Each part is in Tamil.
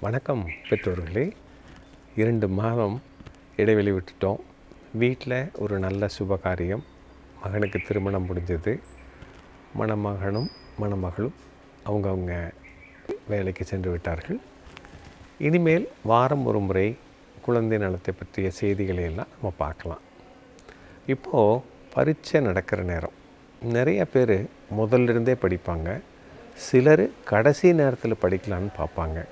வணக்கம் பெற்றோர்களே. இரண்டு மாதம் இடைவெளி விட்டுட்டோம். வீட்டில் ஒரு நல்ல சுபகாரியம். மகனுக்கு திருமணம் முடிஞ்சது. மணமகனும் மணமகளும் அவங்கவுங்க வேலைக்கு சென்று விட்டார்கள். இனிமேல் வாரம் ஒரு முறை குழந்தை நலத்தை பற்றிய செய்திகளை எல்லாம் நம்ம பார்க்கலாம். இப்போது பரீட்சை நடக்கிற நேரம். நிறைய பேர் முதல்ல இருந்தே படிப்பாங்க. சிலர் கடைசி நேரத்தில் படிக்கலான்னு பார்ப்பாங்க.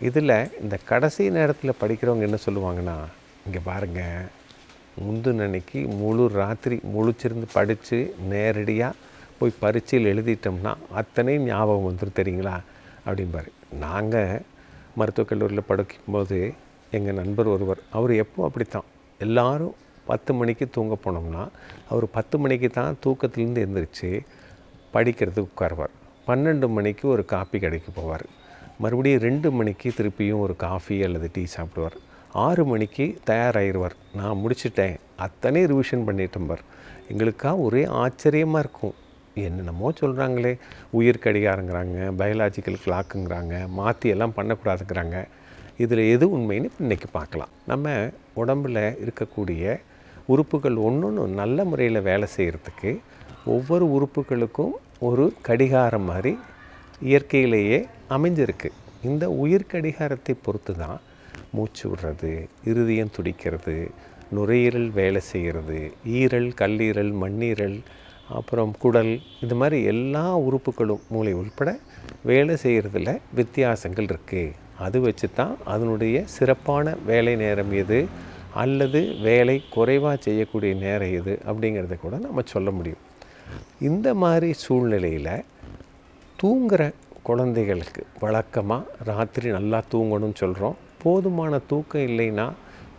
இதில் இந்த கடைசி நேரத்தில் படிக்கிறவங்க என்ன சொல்லுவாங்கன்னா இங்கே பாருங்கள் முந்தின அன்னைக்கு முழு ராத்திரி முழிச்சிருந்து படித்து நேரடியாக போய் பரீட்சையில் எழுதிட்டோம்னா அத்தனை ஞாபகம் வந்துடும் தெரியுங்களா? அப்படிம்பார். நாங்கள் மருத்துவக் கல்லூரியில் படிக்கும்போது எங்கள் நண்பர் ஒருவர் அவர் எப்போ அப்படித்தான். எல்லோரும் பத்து மணிக்கு தூங்க போனோம்னா அவர் பத்து மணிக்கு தான் தூக்கத்துலேருந்து எழுந்திரிச்சு படிக்கிறதுக்கு உட்காருவார். பன்னெண்டு மணிக்கு ஒரு காப்பி கடைக்கு போவார். மறுபடியும் ரெண்டு மணிக்கு திருப்பியும் ஒரு காஃபி அல்லது டீ சாப்பிடுவார். ஆறு மணிக்கு தயாராகிடுவார் நான் முடிச்சிட்டேன். அத்தனை ரிவிஷன் பண்ணிட்டேன் பார். எங்களுக்கா ஒரே ஆச்சரியமாக இருக்கும். என்னென்னமோ சொல்கிறாங்களே உயிர் கடிகாரங்கிறாங்க பயாலாஜிக்கல் கிளாக்குங்கிறாங்க மாற்றி எல்லாம் பண்ணக்கூடாதுங்கிறாங்க. இதில் எது உண்மைன்னு இன்றைக்கி பார்க்கலாம். நம்ம உடம்பில் இருக்கக்கூடிய உறுப்புகள் ஒன்று ஒன்று நல்ல முறையில் வேலை செய்கிறதுக்கு ஒவ்வொரு உறுப்புகளுக்கும் ஒரு கடிகாரம் மாதிரி இயற்கையிலேயே அமைஞ்சிருக்கு. இந்த உயிர் கடிகாரத்தை பொறுத்து தான் மூச்சு விடுறது இருதயம் துடிக்கிறது நுரையீரல் வேலை செய்கிறது ஈரல் கல்லீரல் மண்ணீரல் அப்புறம் குடல் இது மாதிரி எல்லா உறுப்புகளும் மூளை உள்பட வேலை செய்கிறதுல வித்தியாசங்கள் இருக்குது அது வச்சு தான் அதனுடைய சிறப்பான வேலை நேரம் எது? அல்லது வேலை குறைவாக செய்யக்கூடிய நேரம் எது? அப்படிங்கிறத கூட நம்ம சொல்ல முடியும். இந்த மாதிரி சூழ்நிலையில் தூங்குகிற குழந்தைகளுக்கு வழக்கமாக ராத்திரி நல்லா தூங்கணும்னு சொல்கிறோம் போதுமான தூக்கம் இல்லைன்னா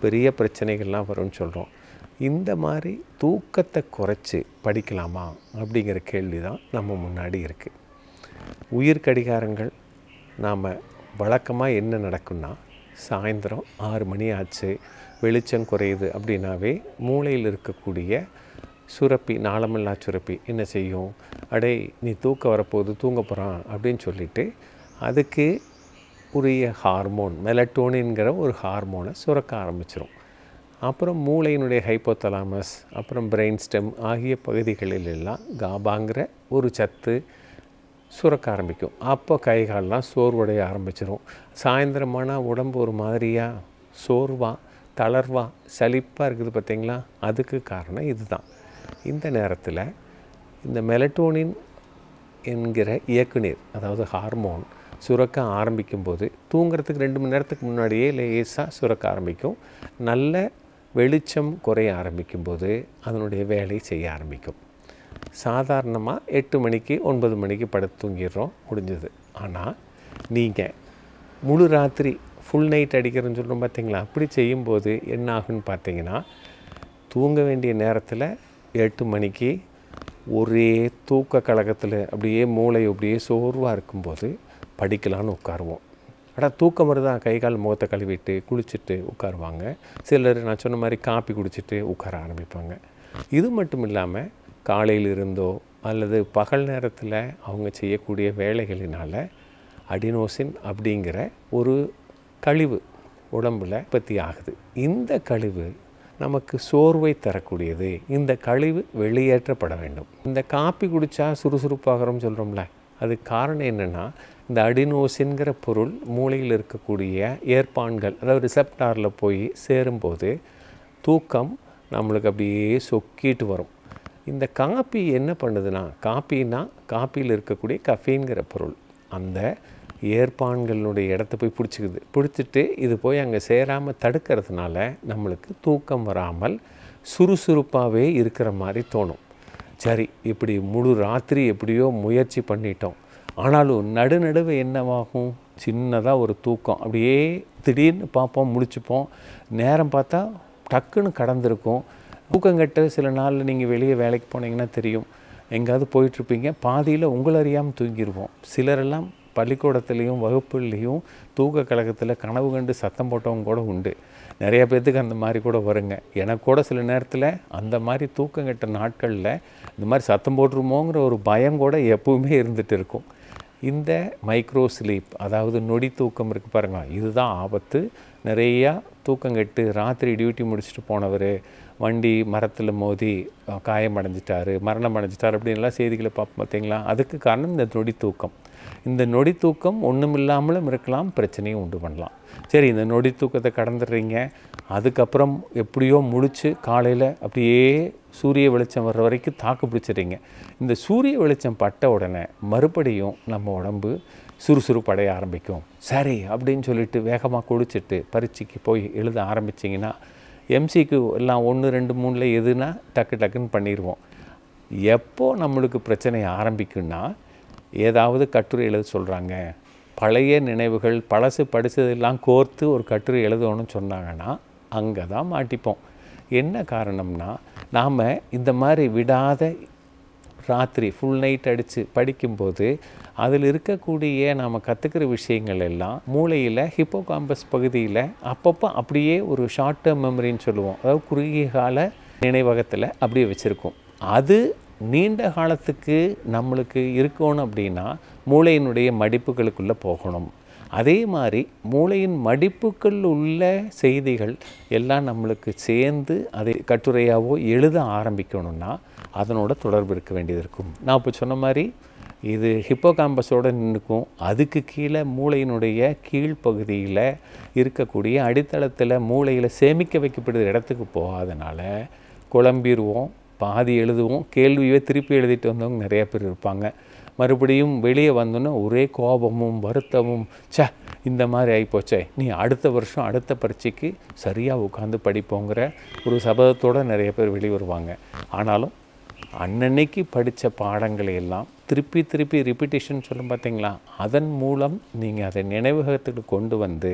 பெரிய பிரச்சனைகள்லாம் வரும்னு சொல்கிறோம் இந்த மாதிரி தூக்கத்தை குறைச்சி படிக்கலாமா அப்படிங்கிற கேள்வி தான் நம்ம முன்னாடி இருக்குது உயிர் கடிகாரங்கள் நாம் வழக்கமாக என்ன நடக்கும்னா சாயந்தரம் ஆறு மணி ஆச்சு வெளிச்சம் குறையுது அப்படின்னாவே மூளையில் இருக்கக்கூடிய சுரப்பி நாளமில்லா சுரப்பி என்ன செய்யும்? அடே நீ தூக்க வரப்போகுது தூங்க போகிறான் அப்படின்னு சொல்லிட்டு அதுக்கு உரிய ஹார்மோன் மெலட்டோனின்கிற ஒரு ஹார்மோனை சுரக்க ஆரம்பிச்சிடும் அப்புறம் மூளையினுடைய ஹைப்போதலாமஸ் அப்புறம் பிரெயின் ஸ்டெம் ஆகிய பகுதிகளில் எல்லாம் காபாங்கிற ஒரு சத்து சுரக்க ஆரம்பிக்கும். அப்போ கை கால்லாம் சோர்வடைய ஆரம்பிச்சிடும் சாயந்தரமானால் உடம்பு ஒரு மாதிரியாக சோர்வாக தளர்வாக சலிப்பாக இருக்குது பார்த்தீங்களா? அதுக்கு காரணம் இதுதான். இந்த நேரத்தில் இந்த மெலட்டோனின் என்கிற இயக்குநீர் அதாவது ஹார்மோன் சுரக்க ஆரம்பிக்கும்போது தூங்குறதுக்கு ரெண்டு மணி நேரத்துக்கு முன்னாடியே லேசாக சுரக்க ஆரம்பிக்கும். நல்ல வெளிச்சம் குறைய ஆரம்பிக்கும்போது அதனுடைய வேலை செய்ய ஆரம்பிக்கும். சாதாரணமாக எட்டு மணிக்கு ஒன்பது மணிக்கு படுத்து தூங்கிடுறோம் முடிஞ்சது. ஆனால் நீங்கள் முழு ராத்திரி ஃபுல் நைட் அடிக்கிறேன்னு சொல்கிறோம் பார்த்தீங்களா அப்படி செய்யும்போது என்ன ஆகுன்னு பார்த்தீங்கன்னா தூங்க வேண்டிய நேரத்தில் எட்டு மணிக்கு ஒரே தூக்க கழகத்தில் அப்படியே மூளை அப்படியே சோர்வாக இருக்கும்போது படிக்கலான்னு உட்காருவோம். ஆனால் தூக்கம் வருதா? கை கால் முகத்தை கழுவிட்டு குளிச்சுட்டு உட்காருவாங்க. சிலர் நான் சொன்ன மாதிரி காப்பி குடிச்சிட்டு உட்கார ஆரம்பிப்பாங்க. இது மட்டும் இல்லாமல் காலையில் இருந்தோ அல்லது பகல் நேரத்தில் அவங்க செய்யக்கூடிய வேலைகளினால் அடினோசின் அப்படிங்கிற ஒரு கழிவு உடம்பில் உற்பத்தி ஆகுது. இந்த கழிவு நமக்கு சோர்வை தரக்கூடியது. இந்த கழிவு வெளியேற்றப்பட வேண்டும். இந்த காப்பி குடித்தா சுறுசுறுப்பாகிறோம்னு சொல்கிறோம்ல அது காரணம் என்னென்னா இந்த அடினோசின்கிற பொருள் மூளையில் இருக்கக்கூடிய ஏற்பான்கள் அதாவது ரிசப்டாரில் போய் சேரும்போது தூக்கம் நம்மளுக்கு அப்படியே சொக்கிட்டு வரும். இந்த காப்பி என்ன பண்ணுதுன்னா காப்பின்னா காப்பியில் இருக்கக்கூடிய கஃபீன்கிற பொருள். அந்த ஏற்பான்களுடைய இடத்த போய் பிடிச்சிக்குது. பிடிச்சிட்டு இது போய் அங்கே சேராமல் தடுக்கிறதுனால நம்மளுக்கு தூக்கம் வராமல் சுறுசுறுப்பாகவே இருக்கிற மாதிரி தோணும். சரி இப்படி முழு ராத்திரி எப்படியோ முயற்சி பண்ணிட்டோம். ஆனாலும் நடுநடுவு என்னவாகும்? சின்னதாக ஒரு தூக்கம். அப்படியே திடீர்னு பார்ப்போம் முடிச்சுப்போம். நேரம் பார்த்தா டக்குன்னு கடந்திருக்கும். தூக்கங்கட்டு சில நாளில் நீங்கள் வெளியே வேலைக்கு போனீங்கன்னா தெரியும். எங்கேயாவது போயிட்டுருப்பீங்க பாதியில் உங்களை அறியாமல் தூங்கிடுவோம் சிலரெல்லாம் பள்ளிக்கூடத்துலேயும் வகுப்புலேயும் தூக்க கழகத்தில் கனவு கண்டு சத்தம் போட்டவங்க கூட உண்டு. நிறைய பேர்த்துக்கு அந்த மாதிரி கூட வருங்க. எனக்கு கூட சில நேரத்தில் அந்த மாதிரி தூக்கம் கெட்ட நாட்களில் இந்த மாதிரி சத்தம் போட்டுருமோங்கிற ஒரு பயம் கூட எப்பவுமே இருந்துகிட்டு இருக்கும். இந்த மைக்ரோ ஸ்லீப் அதாவது நொடி தூக்கம் இருக்குது பாருங்கள் இதுதான் ஆபத்து. நிறையா தூக்கம் கெட்டு ராத்திரி டியூட்டி முடிச்சுட்டு போனவர் வண்டி மரத்தில் மோதி அஹ், காயம் மரணம் அடைஞ்சிட்டார் அப்படின்லாம் செய்திகளை பார்ப்போம் பார்த்தீங்களா அதுக்கு காரணம் இந்த நொடி தூக்கம். இந்த நொடி தூக்கம் ஒன்றும் இல்லாமலும் இருக்கலாம் பிரச்சனையும் உண்டு பண்ணலாம். சரி இந்த நொடி தூக்கத்தை கடந்துடுறீங்க அதுக்கப்புறம் எப்படியோ முழிச்சு காலையில் அப்படியே சூரிய வெளிச்சம் வர்ற வரைக்கும் தாக்கு பிடிச்சிடுறீங்க. இந்த சூரிய வெளிச்சம் பட்ட உடனே மறுபடியும் நம்ம உடம்பு சுறுசுறுப்படைய ஆரம்பிக்கும். சரி அப்படின்னு சொல்லிட்டு வேகமாக குளிச்சுட்டு பரீட்சைக்கு போய் எழுத ஆரம்பிச்சிங்கன்னா எம்சிக்கு எல்லாம் ஒன்று ரெண்டு மூணில் எதுனா டக்கு டக்குன்னு பண்ணிடுவோம் எப்போ நம்மளுக்கு பிரச்சனை ஆரம்பிக்குன்னா ஏதாவது கட்டுரை எழுத சொல்கிறாங்க பழைய நினைவுகள் பழசு படித்ததெல்லாம் கோர்த்து ஒரு கட்டுரை எழுதணும்னு சொன்னாங்கன்னா அங்கே தான் மாட்டிப்போம். என்ன காரணம்னா நாம் இந்த மாதிரி விடாத ராத்திரி ஃபுல் நைட் அடித்து படிக்கும்போது அதில் இருக்கக்கூடிய நாம் கற்றுக்கிற விஷயங்கள் எல்லாம் மூளையில் ஹிப்போகாம்பஸ் பகுதியில் அப்பப்போ அப்படியே ஒரு ஷார்ட் டேர்ம் மெமரின்னு சொல்லுவோம். அதாவது குறுகிய கால நினைவகத்தில் அப்படியே வச்சுருக்கோம். அது நீண்ட காலத்துக்கு நம்மளுக்கு இருக்கணும் அப்படின்னா மூளையினுடைய மடிப்புகளுக்குள்ளே போகணும். அதே மாதிரி மூளையின் மடிப்புக்குள் உள்ள செய்திகள் எல்லாம் நம்மளுக்கு சேர்ந்து அதை கட்டுரையாவோ எழுத ஆரம்பிக்கணும்னா அதனோட தொடர்பு இருக்க வேண்டியது இருக்கும். நான் இப்போ சொன்ன மாதிரி இது ஹிப்போகாம்பஸோட நின்றுக்கும் அதுக்கு கீழே மூளையினுடைய கீழ்ப்பகுதியில் இருக்கக்கூடிய அடித்தளத்தில் மூளையில் சேமிக்க வைக்கப்படுற இடத்துக்கு போகாதனால குழம்பிடுவோம் பாதி எழுதுவோம் கேள்வியே திருப்பி எழுதிட்டு வந்தவங்க நிறையா பேர் இருப்பாங்க. மறுபடியும் வெளியே வந்தோன்னே ஒரே கோபமும் வருத்தமும் ச்சே இந்த மாதிரி ஆகிப்போச்சே நீ அடுத்த வருஷம் அடுத்த பரீட்சைக்கு சரியாக உட்காந்து படிப்போங்கிற ஒரு சபதத்தோடு நிறைய பேர் வெளியே வருவாங்க ஆனாலும் அன்னன்னைக்கு படித்த பாடங்களை எல்லாம் திருப்பி திருப்பி ரிப்பிட்டேஷன் சொல்லும் பார்த்தீங்களா அதன் மூலம் நீங்கள் அதை நினைவகத்துக்கு கொண்டு வந்து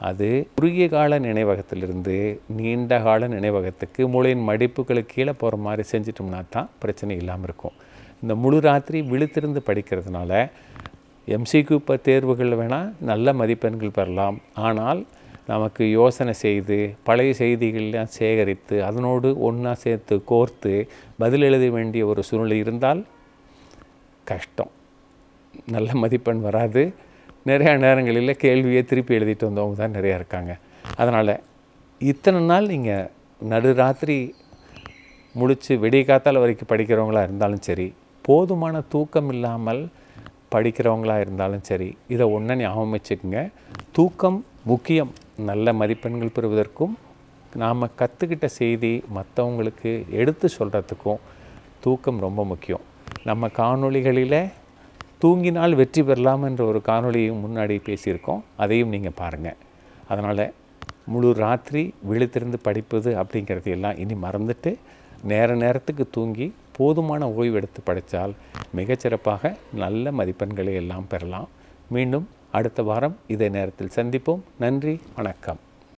அது குறுகிய கால நினைவகத்திலிருந்து நீண்ட கால நினைவகத்துக்கு மூளையின் மடிப்புகளுக்கு கீழே போகிற மாதிரி செஞ்சிட்டோம்னா தான் பிரச்சனை இல்லாமல் இருக்கும். இந்த முழு ராத்திரி விழுத்திருந்து படிக்கிறதுனால எம்சிக்யூ இப்போ தேர்வுகளில் வேணால் நல்ல மதிப்பெண்கள் பெறலாம். ஆனால் நமக்கு யோசனை செய்து பழைய செய்திகள்லாம் சேகரித்து அதனோடு ஒன்றா சேர்த்து கோர்த்து பதில் எழுத வேண்டிய ஒரு சூழ்நிலை இருந்தால் கஷ்டம். நல்ல மதிப்பெண் வராது. நிறையா நேரங்களில் கேள்வியை திருப்பி எழுதிட்டு வந்தவங்க தான் நிறையா இருக்காங்க. அதனால் இத்தனை நாள் நீங்கள் நடுராத்திரி முழிச்சு விடிய காத்தால் வரைக்கும் படிக்கிறவங்களா இருந்தாலும் சரி போதுமான தூக்கம் இல்லாமல் படிக்கிறவங்களாக இருந்தாலும் சரி இதை ஒன்று ஞாபகம் வச்சுக்கோங்க தூக்கம் முக்கியம். நல்ல மதிப்பெண்கள் பெறுவதற்கும் நாம் கற்றுக்கிட்ட செய்தி மற்றவங்களுக்கு எடுத்து சொல்கிறதுக்கும் தூக்கம் ரொம்ப முக்கியம். நம்ம காணொளிகளில் தூங்கினால் வெற்றி பெறலாம் என்ற ஒரு காணொளியும் முன்னாடி பேசியிருக்கோம். அதையும் நீங்கள் பாருங்கள் அதனால் முழு ராத்திரி விழுத்திருந்து படிப்பது அப்படிங்கிறது எல்லாம் இனி மறந்துட்டு நேர நேரத்துக்கு தூங்கி போதுமான ஓய்வு எடுத்து படித்தால் மிகச்சிறப்பாக நல்ல மதிப்பெண்களை எல்லாம் பெறலாம். மீண்டும் அடுத்த வாரம் இதே நேரத்தில் சந்திப்போம். நன்றி வணக்கம்.